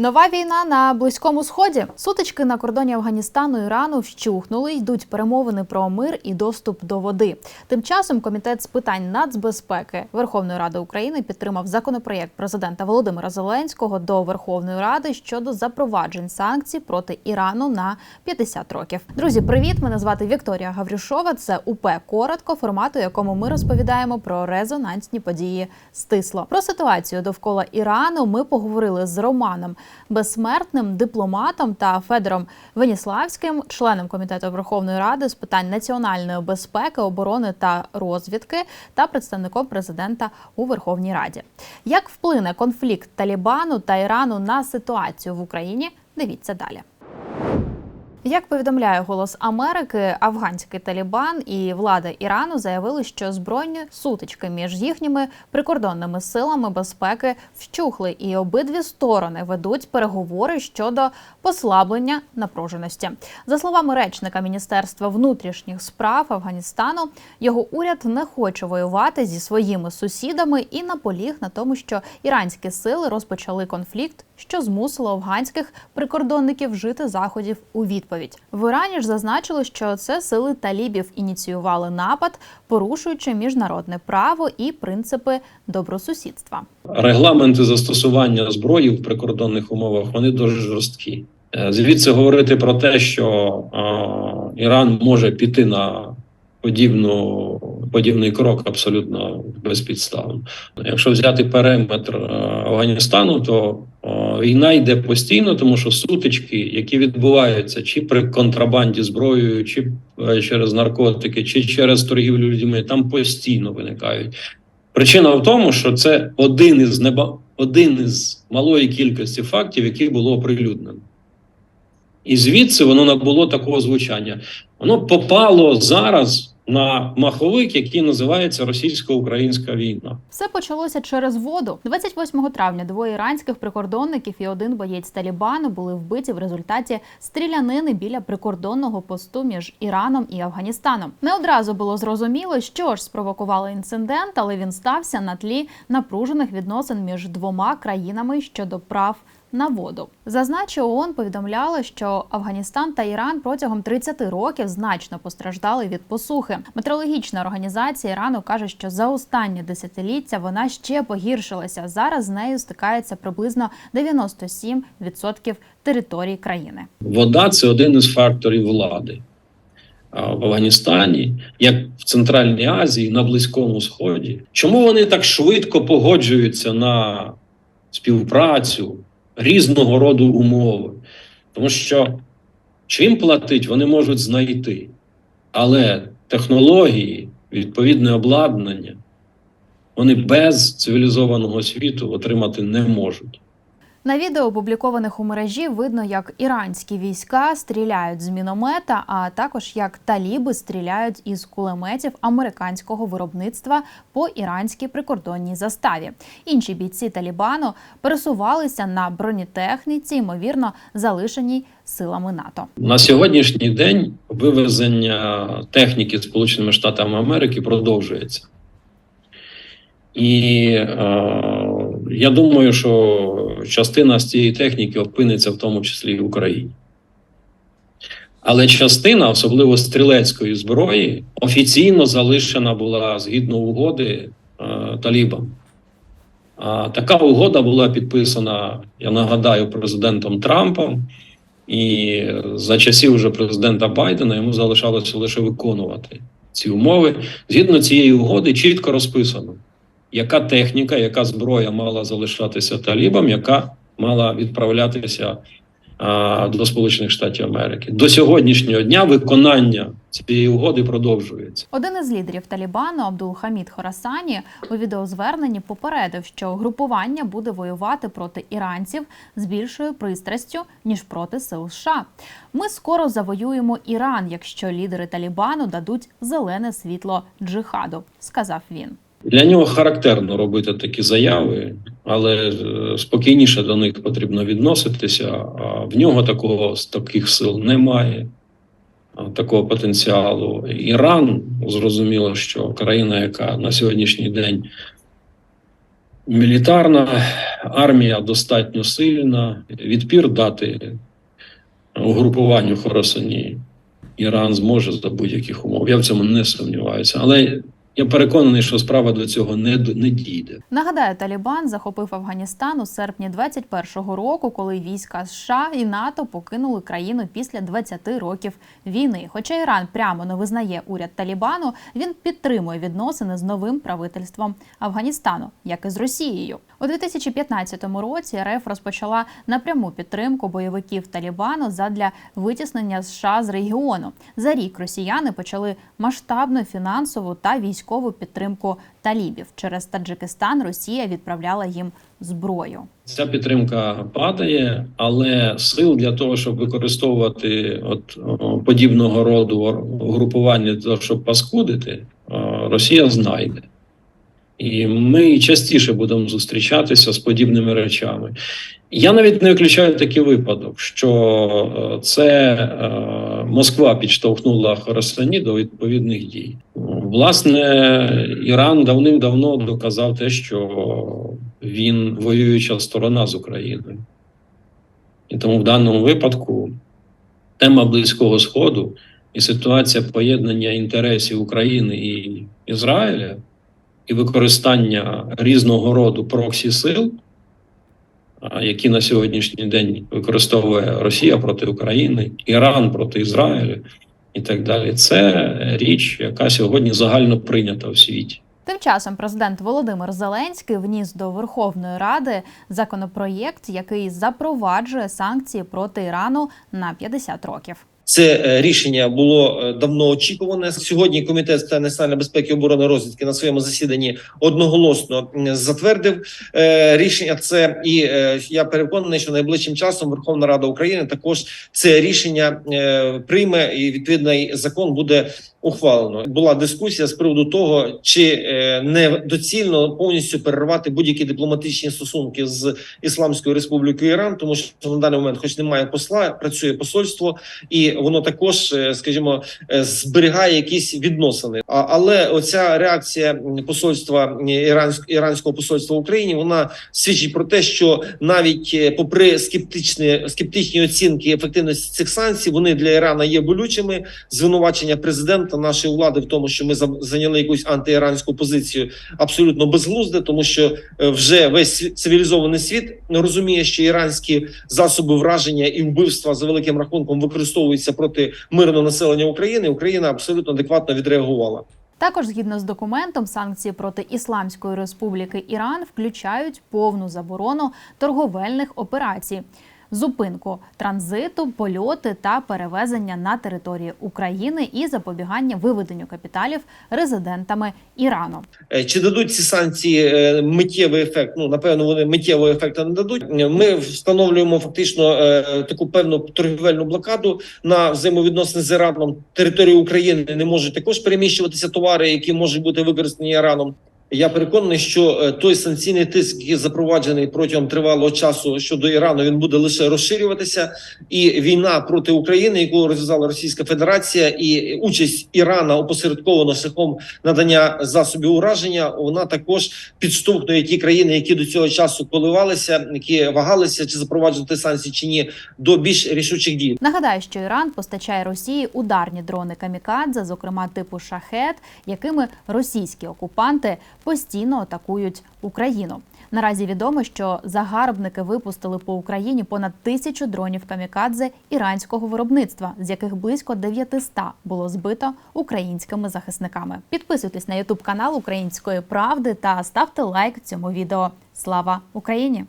Нова війна на близькому сході. Сутички на кордоні Афганістану і Ірану вщухнули. Йдуть перемовини про мир і доступ до води. Тим часом комітет з питань нацбезпеки Верховної Ради України підтримав законопроєкт президента Володимира Зеленського до Верховної Ради щодо запроваджень санкцій проти Ірану на 50 років. Друзі, привіт! Мене звати Вікторія Гаврюшова. Це УП коротко, формату, якому ми розповідаємо про резонансні події стисло. Про ситуацію довкола Ірану ми поговорили з Романом Безсмертним, дипломатом та Федором Веніславським, членом комітету Верховної Ради з питань національної безпеки, оборони та розвідки, та представником президента у Верховній Раді. Як вплине конфлікт Талібану та Ірану на ситуацію в Україні? Дивіться далі. Як повідомляє голос Америки, афганський Талібан і влада Ірану заявили, що збройні сутички між їхніми прикордонними силами безпеки вщухли, і обидві сторони ведуть переговори щодо послаблення напруженості. За словами речника Міністерства внутрішніх справ Афганістану, його уряд не хоче воювати зі своїми сусідами і наполіг на тому, що іранські сили розпочали конфлікт, що змусило афганських прикордонників вжити заходів у відповідь. В Ірані ж зазначили, що це сили талібів ініціювали напад, порушуючи міжнародне право і принципи добросусідства. Регламенти застосування зброї в прикордонних умовах вони дуже жорсткі. Е, Звідси говорити про те, що е, Іран може піти на подібну, подібний крок абсолютно безпідставно. Якщо взяти периметр е, Афганістану, то е, війна йде постійно, тому що сутички, які відбуваються чи при контрабанді зброєю, чи е, через наркотики, чи через торгівлю людьми, там постійно виникають. Причина в тому, що це один із неба один із малої кількості фактів, які було оприлюднено. І звідси воно набуло такого звучання. Воно попало зараз на маховик, який називається російсько-українська війна. Все почалося через воду. 28 травня двоє іранських прикордонників і один боєць Талібану були вбиті в результаті стрілянини біля прикордонного посту між Іраном і Афганістаном. Не одразу було зрозуміло, що ж спровокувало інцидент, але він стався на тлі напружених відносин між двома країнами щодо прав. На воду зазначу, ООН повідомляли, що Афганістан та Іран протягом 30 років значно постраждали від посухи. Метеорологічна організація Ірану каже, що за останні десятиліття вона ще погіршилася. Зараз з нею стикається приблизно 97% території країни. Вода це один із факторів влади. В Афганістані, як в Центральній Азії, на Близькому Сході. Чому вони так швидко погоджуються на співпрацю? Різного роду умови. Тому що чим платить, вони можуть знайти. Але технології, відповідне обладнання, вони без цивілізованого світу отримати не можуть. На відео, опублікованих у мережі, видно, як іранські війська стріляють з міномета, а також як таліби стріляють із кулеметів американського виробництва по іранській прикордонній заставі. Інші бійці Талібану пересувалися на бронетехніці, ймовірно, залишеній силами НАТО. На сьогоднішній день вивезення техніки Сполученими Штатами Америки продовжується. І е, я думаю, що частина з цієї техніки опиниться в тому числі і в Україні. Але частина, особливо стрілецької зброї, офіційно залишена була згідно угоди е, талібам. А така угода була підписана, я нагадаю, президентом Трампом. І за часів вже президента Байдена йому залишалося лише виконувати ці умови. Згідно цієї угоди, чітко розписано яка техніка, яка зброя мала залишатися талібам, яка мала відправлятися а, до Сполучених Штатів Америки до сьогоднішнього дня виконання цієї угоди продовжується. Один із лідерів Талібану Абдул Хамід Хорасані у відеозверненні попередив, що групування буде воювати проти іранців з більшою пристрастю ніж проти сил США. Ми скоро завоюємо Іран, якщо лідери Талібану дадуть зелене світло джихаду, сказав він. Для нього характерно робити такі заяви, але е, спокійніше до них потрібно відноситися. А в нього такого таких сил немає, такого потенціалу. Іран зрозуміло, що країна, яка на сьогоднішній день мілітарна, армія достатньо сильна. Відпір дати угрупуванню Хорасані Іран зможе за будь-яких умов. Я в цьому не сумніваюся. Але я переконаний, що справа до цього не, не дійде. Нагадаю, Талібан захопив Афганістан у серпні 21-го року, коли війська США і НАТО покинули країну після 20 років війни. Хоча Іран прямо не визнає уряд Талібану, він підтримує відносини з новим правительством Афганістану, як і з Росією. У 2015 році РФ розпочала напряму підтримку бойовиків Талібану задля витіснення США з регіону. За рік росіяни почали масштабну фінансову та військову підтримку талібів. Через Таджикистан Росія відправляла їм зброю. Ця підтримка падає, але сил для того, щоб використовувати от подібного роду угрупування для того, щоб паскудити, Росія знайде. І ми частіше будемо зустрічатися з подібними речами. Я навіть не виключаю такий випадок, що е, це е, Москва підштовхнула Хорасані до відповідних дій. Власне, Іран давним-давно доказав те, що він воююча сторона з Україною. І тому в даному випадку тема Близького Сходу і ситуація поєднання інтересів України і Ізраїля і використання різного роду проксі сил, які на сьогоднішній день використовує Росія проти України, Іран проти Ізраїля і так далі. Це річ, яка сьогодні загально прийнята в світі. Тим часом президент Володимир Зеленський вніс до Верховної Ради законопроєкт, який запроваджує санкції проти Ірану на 50 років. Це е, рішення було е, давно очікуване. Сьогодні комітет з національної безпеки оборони розвідки на своєму засіданні одноголосно затвердив е, рішення. Це і я переконаний, що найближчим часом Верховна Рада України також це рішення прийме і відповідний закон буде ухвалено. Була дискусія з приводу того, чи е, не доцільно повністю перервати будь-які дипломатичні стосунки з Ісламською Республікою Іран, тому що на даний момент, хоч немає посла, працює посольство і воно також, е, скажімо, е, зберігає якісь відносини. Але оця реакція посольства іранського посольства в Україні вона свідчить про те, що навіть попри скептичні скептичні оцінки ефективності цих санкцій, вони для Ірана є болючими. Звинувачення президента нашої влади в тому, що ми зайняли якусь антиіранську позицію, абсолютно безглузде, тому що е, вже весь цивілізований світ розуміє, що іранські засоби враження і вбивства за великим рахунком використовуються проти мирного населення України. Україна абсолютно адекватно відреагувала. Також, згідно з документом, санкції проти Ісламської Республіки Іран включають повну заборону торговельних операцій. Зупинку транзиту, польоти та перевезення на території України і запобігання виведенню капіталів резидентами Ірану. Е, Чи дадуть ці санкції е, миттєвий ефект? Ну напевно, вони миттєвого ефекту не дадуть. Ми встановлюємо фактично е, таку певну торгівельну блокаду на взаємовідносини з Іраном. Територію України не можуть також переміщуватися товари, які можуть бути використані Іраном. Я переконаний, що е, той санкційний тиск, який запроваджений протягом тривалого часу щодо Ірану, він буде лише розширюватися. І війна проти України, яку розв'язала Російська Федерація, і участь Ірана опосередковано шляхом надання засобів ураження, вона також підштовхує ті країни, які до цього часу коливалися, які вагалися чи запроваджувати санкції чи ні, до більш рішучих дій. Нагадаю, що Іран постачає Росії ударні дрони камікадзе, зокрема типу шахет, якими російські окупанти постійно атакують Україну. Наразі відомо, що загарбники випустили по Україні понад тисячу дронів камікадзе іранського виробництва, з яких близько 900 було збито українськими захисниками. Підписуйтесь на Ютуб канал Української правди та ставте лайк цьому відео. Слава Україні!